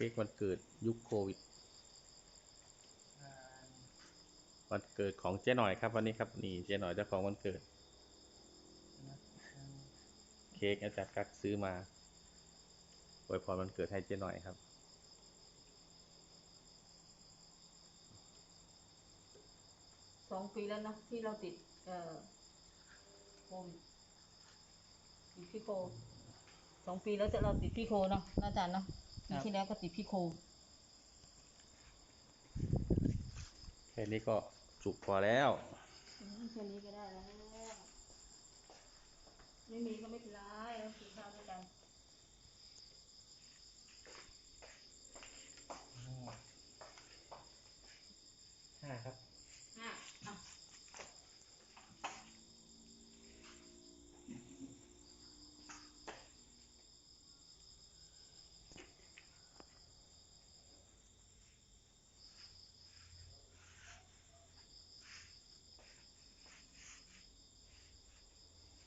เค้กวันเกิดยุคโควิด วันเกิดของเจ๊หน่อยครับวันนี้ครับนี่เจ๊หน่อยเจ้าของวันเกิด เค้กอาจารย์กักซื้อมาอวยพรวันเกิดให้เจ๊หน่อยครับสองปีแล้วนะที่เราติดเอ่อโควิดติดพี่โคสองปีแล้วจะเราติดพี่โคเนาะอาจารย์เนาะ ปีที่แล้วก็ติดพี่โคแค่นี้ก็จุกพอแล้วอืมแค่นี้ก็ได้แล้ว ไม่มีก็ไม่เป็นไรเรากินข้าวด้วยกันห้าครับ อะอะ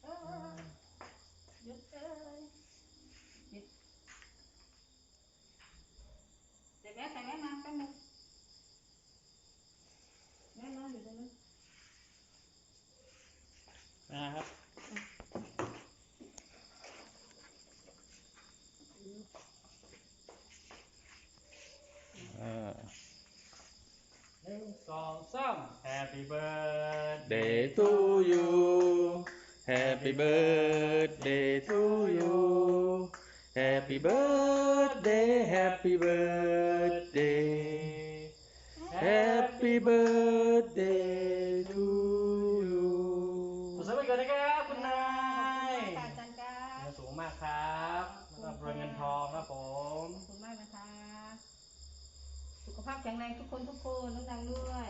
เออหยุดเลยหยุดแต่แม่แต่แม่มาแป๊บนึงแม่นอนอยู่ตรงนั้น นะครับ อ่า หนึ่งสองสาม Happy birthday Day to you Happy birthday to you Happy birthday Happy birthday Happy birthday to you สุขสันต์วันเกิดนะครับคุณนายขอบคุณค่ะอาจารย์ครับเงินสูงมากครับรับรวยเงินทองครับผมขอบคุณมากนะคะ สุขภาพแข็งแรงทุกคนทุกคนน้องดังด้วย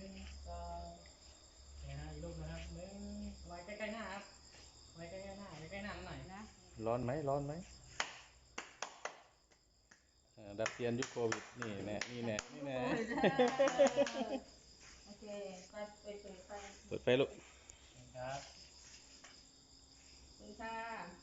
หนึ่งสองนี่ฮะอีกรูปนะครับหนึ่งไว้ใกล้ๆหน้าครับไว้ใกล้ๆหน้าใกล้ๆหน้าหน่อยนะ ร้อนไหมร้อนไหมอ่าดับเทียนยุคโควิดนี่แน่นี่แน่นี่แน่ โอเค ไปไปเปิดไฟเปิดไฟลูกครับขอบคุณค่ะ